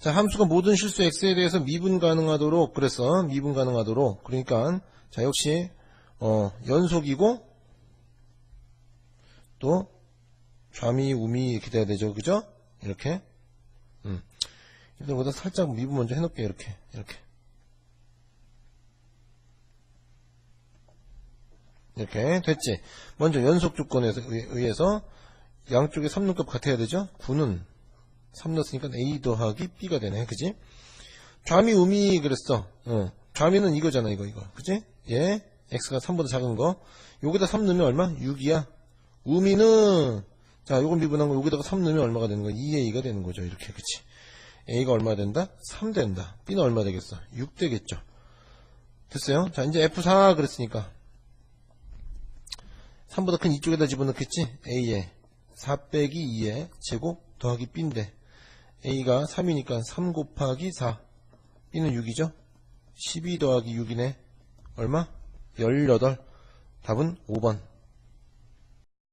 자, 함수가 모든 실수 x에 대해서 미분 가능하도록 그랬어. 미분 가능하도록. 그러니까 자, 역시 어, 연속이고 또 좌미, 우미 이렇게 돼야 되죠. 그죠? 이렇게. 음. 이들보다 살짝 미분 먼저 해놓을게요. 이렇게. 이렇게. 이렇게 됐지. 먼저 연속 조건에서 의- 의해서 양쪽에 3눈값 같아야 되죠. 9는 3 넣었으니까 A 더하기 B가 되네. 그지? 좌미 우미 그랬어. 어. 좌미는 이거잖아. 이거 이거. 그지? 예. X가 3보다 작은 거. 여기다 3 넣으면 얼마? 6이야. 우미는 자, 요건 미분한 거 여기다가 3 넣으면 얼마가 되는 거야? 2A가 되는 거죠. 이렇게. 그치? A가 얼마 된다? 3 된다. B는 얼마 되겠어? 6 되겠죠. 됐어요? 자, 이제 F4 그랬으니까 3보다 큰 이쪽에다 집어넣겠지? A에 4 빼기 2에 제곱 더하기 B인데 A가 3이니까 3 곱하기 4 B는 6이죠? 12 더하기 6이네 얼마? 18 답은 5번